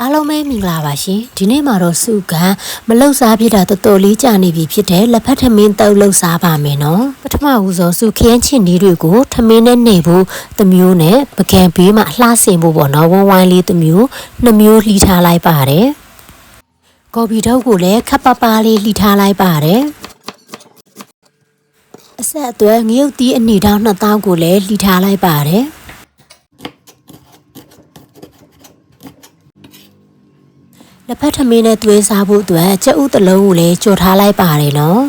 အားလုံးပဲမင်္ဂလာပါရှင်ဒီနေ့မှာတော့စုကမလှုပ်စားပြတာတော်တော်လေးကြာနေပြီဖြစ်တဲ့လက်ဖက်ထမင်းတုပ်လှုပ်စားပါမယ်နော်ပထမဦးဆုံးစုခရမ်းချင်ဒီတွေကိုထမင်းနဲ့နေဖို့တစ်မျိုးနဲ့ပကံဘေးမှာလှဆင်ဖို့ပေါ့နော်ဝန်းဝိုင်းလေးတစ်မျိုးနှစ်မျိုးလှီထားလိုက်ပါတယ်ကော်ပီထုတ်ကိုလည်းခပ်ပပလေးလှီထားလိုက်ပါတယ်အဆက်အသွဲငရုတ်တီးအနီတောင်းနှစ်တောင်းကိုလည်းလှီထားလိုက်ပါတယ် လက်ဖက်ထမင်းနဲ့သွေးစားဖို့အတွက်ကြက်ဥတစ်လုံးကိုလည်းကြော်ထားလိုက်ပါတယ်နော်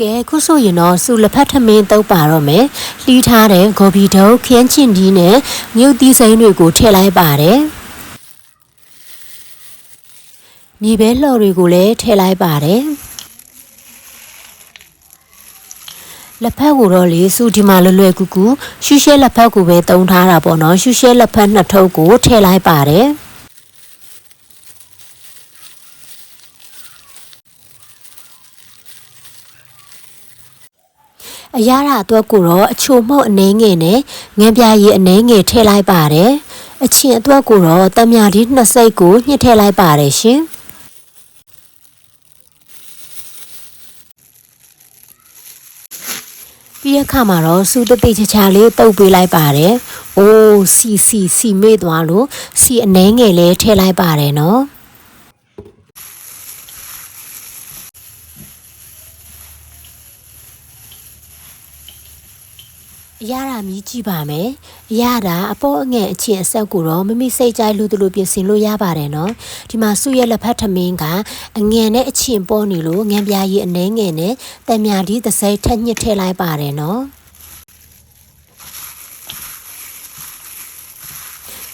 ကဲခုဆိုရင်တော့စူလက်ဖက်ထမင်းတုပ်ပါတော့မယ်လှီးထားတဲ့ဂေါ်ဘီတုပ်ခရမ်းချင်ဒီနဲ့မြုပ်သီးစိမ်းတွေကိုထည့်လိုက်ပါတယ် မြေပဲလှော်တွေကိုလည်းထည့်လိုက်ပါတယ်လက်ဖက်ကိုတော့လေစုဒီမှာလွယ်လွယ်ကူကူရှူရှဲလက်ဖက်ကိုပဲတုံးထားတာပေါ့နော်ရှူရှဲလက်ဖက်နှစ်ထုပ်ကိုထည့်လိုက်ပါတယ်အရာရအတွက်ကိုတော့အချိုမှုတ်အနှဲငယ်နဲ့ငံပြာရည်အနှဲငယ်ထည့်လိုက်ပါတယ်အချင်းအတွက်ကိုတော့တမယာဒီနှစ်စိတ်ကိုညှစ်ထည့်လိုက်ပါတယ်ရှင် ပြီးရခါမှာတော့စူတသိချာချာလေးတုပ်ပေးလိုက်ပါတယ်။အိုးစီစီစီမေ့သွားလို့စီအနှဲငယ်လေးထည့်လိုက်ပါတယ်နော်။ အရတာမြည်ကြည့်ပါမယ်အရတာအပေါ်အငယ်အချင်းအဆက်ကိုတော့မမိစိတ်ကြိုက်လို့တလို့ပြင်ဆင်လို့ရပါတယ်နော်ဒီမှာစုရဲ့လက်ဖက်ထမင်းကအငယ်နဲ့အချင်းပေါ်နေလို့ငံပြားရည်အနှဲငယ်နဲ့တံမြာဒီသစိထက်ညှစ်ထည့်လိုက်ပါတယ်နော်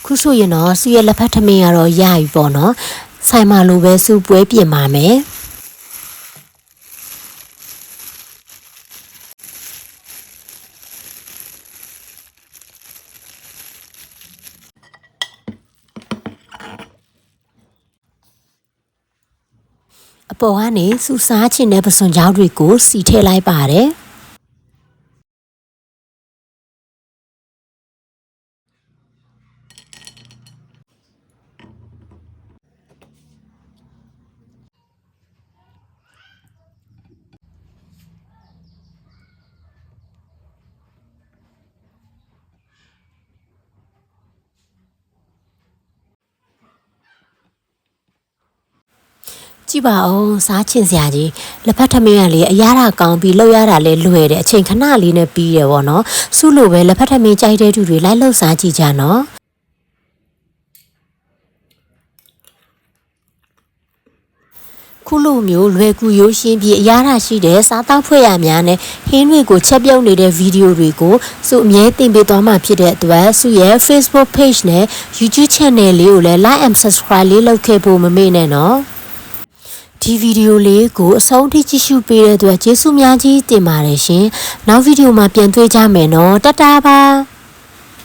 ခုဆိုရင်တော့စုရဲ့လက်ဖက်ထမင်းကတော့ရပြီပေါ့နော်ဆိုင်မှာလိုပဲစုပွဲပြင်ပါမယ် အပေါ်ကနေစူစားချင်တဲ့ပစွန်ချောင်းတွေကိုစီထည့်လိုက်ပါတယ် ကြည့်ပါဦးစားချင်စရာကြီးလက်ဖက်ထမင်းကလေအရသာကောင်းပြီးလှုပ်ရတာလေလွယ်တယ်အချိန်ခဏလေးနဲ့ပြီးတယ်ပေါ့နော်စုလို့ပဲလက်ဖက်ထမင်းကြိုက်တဲ့သူတွေလိုက်လှုပ်စားကြည့်ကြနော်ခုလိုမျိုးလွယ်ကူရိုးရှင်းပြီးအရာရရှိတဲ့စားတောက်ဖွဲ့ရများနဲ့ဟင်းတွေကိုချက်ပြုတ်နေတဲ့ဗီဒီယိုတွေကိုစုအမြဲတင်ပေးသွားမှာဖြစ်တဲ့အတွက်စုရဲ့ Facebook page နဲ့ YouTube channel လေးကိုလည်း like and subscribe လေးလုပ်ခဲ့ဖို့မမေ့နဲ့နော် ဒီဗီဒီယိုလေးကိုအဆုံးထိကြည့်ရှုပေးတဲ့အတွက်ကျေးဇူးများကြီးတင်ပါတယ်ရှင်။နောက်ဗီဒီယိုမှာပြန်တွေ့ကြမယ်နော်။တတ်တာပါ။